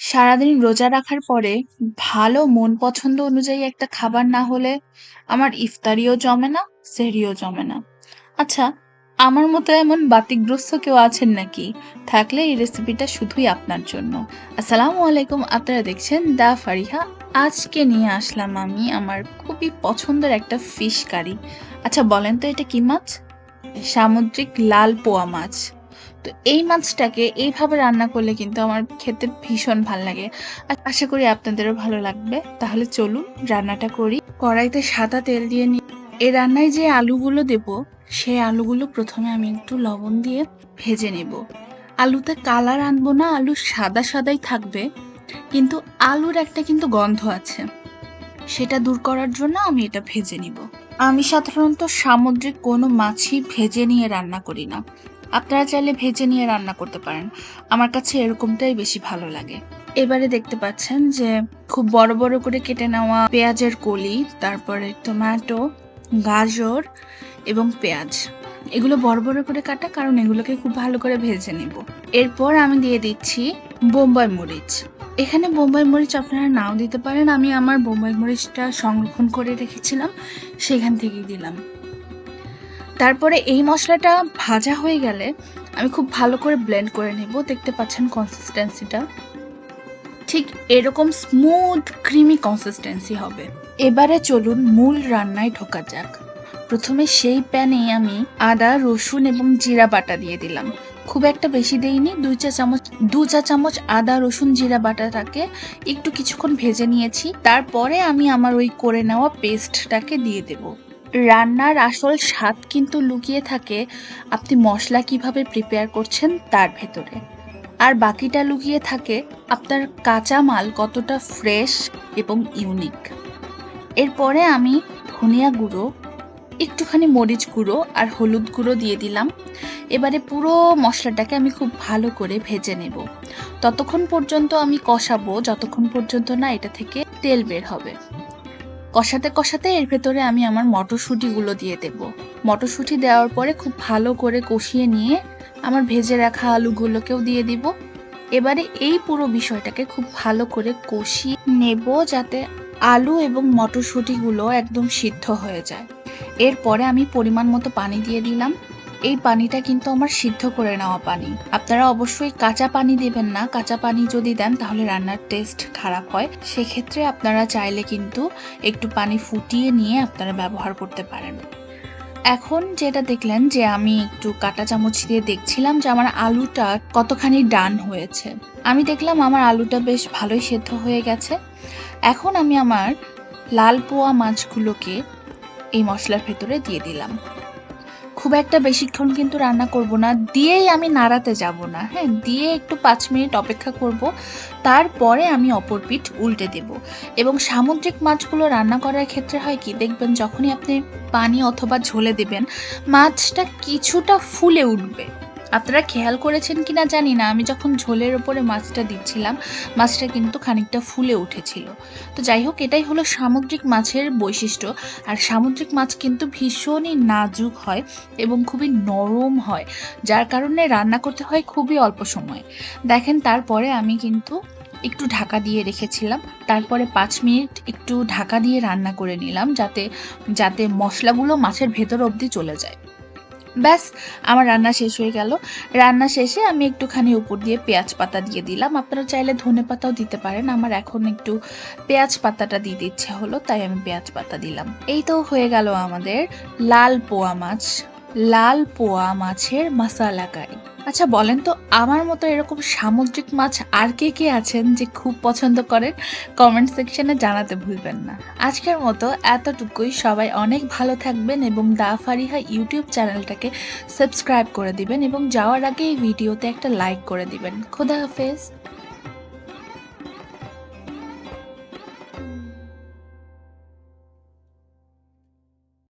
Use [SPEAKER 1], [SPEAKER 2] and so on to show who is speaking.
[SPEAKER 1] সারাদিন রোজা রাখার পরে ভালো মন পছন্দ অনুযায়ী একটা খাবার না হলে আমার ইফতারিও জমে না, সেহরিও জমে না। আচ্ছা আমার মতো এমন বাতিগ্রস্ত কেউ আছেন নাকি? থাকলে এই রেসিপিটা শুধুই আপনার জন্য। আসসালামু আলাইকুম, আপনারা দেখছেন দা ফারিহা। আজকে নিয়ে আসলাম আমি আমার খুবই পছন্দের একটা ফিশ কারি আচ্ছা বলেন তো এটা কি মাছ? সামুদ্রিক লাল পোয়া মাছ। তো এই মাছটাকে এইভাবে রান্না করলে কিন্তু আমার খেতে ভীষণ ভালো লাগে। আশা করি আপনাদেরও ভালো লাগবে। তাহলে চলুন রান্নাটা করি। কড়াইতে সাদা তেল দিয়ে নি এ রান্নায় যে আলুগুলো দেব, সেই আলুগুলো প্রথমে আমি একটু লবণ দিয়ে ভেজে নেব। আলুতে কালার আনব না, আলু সাদা সাদাই থাকবে, কিন্তু আলুর একটা কিন্তু গন্ধ আছে। সেটা দূর করার জন্য আমি এটা ভেজে নিব। আমি সাধারণত সামুদ্রিক কোনো মাছই ভেজে নিয়ে রান্না করি না। আপনারা চাইলে ভেজে নিয়ে রান্না করতে পারেন। আমার কাছে এরকমটাই বেশি ভালো লাগে। এবারে দেখতে পাচ্ছেন যে খুব বড় বড় করে কেটে নেওয়া পেঁয়াজের কলি, তারপরে টমেটো, গাজর এবং পেঁয়াজ। এগুলো বড় বড় করে কাটা, কারণ এগুলোকে খুব ভালো করে ভেজে নেব। এরপর আমি দিয়ে দিচ্ছি বোম্বাই মরিচ। এখানে বোম্বাই মরিচ আপনারা নাও দিতে পারেন। আমি আমার বোম্বাই মরিচটা সংরক্ষণ করে রেখেছিলাম, সেখান থেকেই দিলাম। তারপরে এই মশলাটা ভাজা হয়ে গেলে আমি খুব ভালো করে ব্লেন্ড করে নেব। দেখতে পাচ্ছেন কনসিস্টেন্সিটা ঠিক এরকম স্মুথ ক্রিমি কনসিস্টেন্সি হবে। এবারে চলুন মূল রান্নায় ঢোকা যাক। প্রথমে সেই প্যানে আমি আদা, রসুন এবং জিরা বাটা দিয়ে দিলাম। খুব একটা বেশি দেইনি, দুই চা চামচ, দু চা চামচ আদা, রসুন, জিরা বাটাটাকে একটু কিছুক্ষণ ভেজে নিয়েছি। তারপরে আমি আমার ওই করে নেওয়া পেস্টটাকে দিয়ে দেবো। রান্নার আসল স্বাদ কিন্তু লুকিয়ে থাকে আপনি মশলা কীভাবে প্রিপেয়ার করছেন তার ভেতরে। আর বাকিটা লুকিয়ে থাকে আপনার কাঁচা মাল কতটা ফ্রেশ এবং ইউনিক এরপরে আমি ধনিয়া গুঁড়ো, একটুখানি মরিচ গুঁড়ো আর হলুদ গুঁড়ো দিয়ে দিলাম। এবারে পুরো মশলাটাকে আমি খুব ভালো করে ভেজে নেব। ততক্ষণ পর্যন্ত আমি কষাবো, যতক্ষণ পর্যন্ত না এটা থেকে তেল বের হবে। কষাতে কষাতে এর ভেতরে আমি আমার মটরশুঁটিগুলো দিয়ে দেব। মটরশুঁটি দেওয়ার পরে খুব ভালো করে কষিয়ে নিয়ে আমার ভেজে রাখা আলুগুলোকেও দিয়ে দিব। এবারে এই পুরো বিষয়টাকে খুব ভালো করে কষিয়ে নেব যাতে আলু এবং মটরশুঁটিগুলো একদম সিদ্ধ হয়ে যায়। এরপরে আমি পরিমাণ মতো পানি দিয়ে দিলাম। এই পানিটা কিন্তু আমার সিদ্ধ করে নেওয়া পানি। আপনারা অবশ্যই কাঁচা পানি দেবেন না। কাঁচা পানি যদি দেন, তাহলে রান্নার টেস্ট খারাপ হয়। সেক্ষেত্রে আপনারা চাইলে কিন্তু একটু পানি ফুটিয়ে নিয়ে আপনারা ব্যবহার করতে পারেন। এখন যেটা দেখলেন যে আমি একটু কাটা চামচ দিয়ে দেখছিলাম যে আমার আলুটা কতখানি ডান হয়েছে। আমি দেখলাম আমার আলুটা বেশ ভালোই সেদ্ধ হয়ে গেছে। এখন আমি আমার লাল পোয়া মাছগুলোকে এই মশলার ভেতরে দিয়ে দিলাম। খুব একটা বেশিক্ষণ কিন্তু রান্না করব না, দিয়েই আমি নাড়াতে যাব না। হ্যাঁ দিয়ে একটু পাঁচ মিনিট অপেক্ষা করব, তারপরে আমি অপর পিঠ উল্টে দেব। এবং সামুদ্রিক মাছগুলো রান্না করার ক্ষেত্রে হয় কি, দেখবেন যখনই আপনি পানি অথবা ঝোলে দেবেন, মাছটা কিছুটা ফুলে উঠবে। আপনারা খেয়াল করেছেন কিনা জানি না। আমি যখন ঝোলের ওপরে মাছটা দিচ্ছিলাম, মাছটা কিন্তু খানিকটা ফুলে উঠেছিল। তো যাই হোক, এটাই হলো সামুদ্রিক মাছের বৈশিষ্ট্য। আর সামুদ্রিক মাছ কিন্তু ভীষণই নাজুক হয় এবং খুবই নরম হয়, যার কারণে রান্না করতে হয় খুবই অল্প সময়। দেখেন, তারপরে আমি কিন্তু একটু ঢাকা দিয়ে রেখেছিলাম। তারপরে পাঁচ মিনিট একটু ঢাকা দিয়ে রান্না করে নিলাম, যাতে যাতে মশলাগুলো মাছের ভেতর অবধি চলে যায়। ব্যাস, আমার রান্না শেষ হয়ে গেল। রান্না শেষে আমি একটুখানি উপর দিয়ে পেঁয়াজ পাতা দিয়ে দিলাম। আপনারা চাইলে ধনে পাতাও দিতে পারেন। আমার এখন একটু পেঁয়াজ পাতাটা দিতে ইচ্ছে হলো, তাই আমি পেঁয়াজ পাতা দিলাম। এই তো হয়ে গেল আমাদের লাল পোয়া মাছ। লাল পোয়া মাছের মাসালা কারি। আচ্ছা বলেন তো, আমার মতো এরকম সামুদ্রিক মাছ আর কে কে আছেন যে খুব পছন্দ করেন? কমেন্ট সেকশনে জানাতে ভুলবেন না। আজকের মতো এতটুকুই। সবাই অনেক ভালো থাকবেন এবং দা ফারিহা ইউটিউব চ্যানেলটাকে সাবস্ক্রাইব করে দিবেন এবং যাওয়ার আগে এই ভিডিওতে একটা লাইক করে দিবেন। খোদা হাফেজ।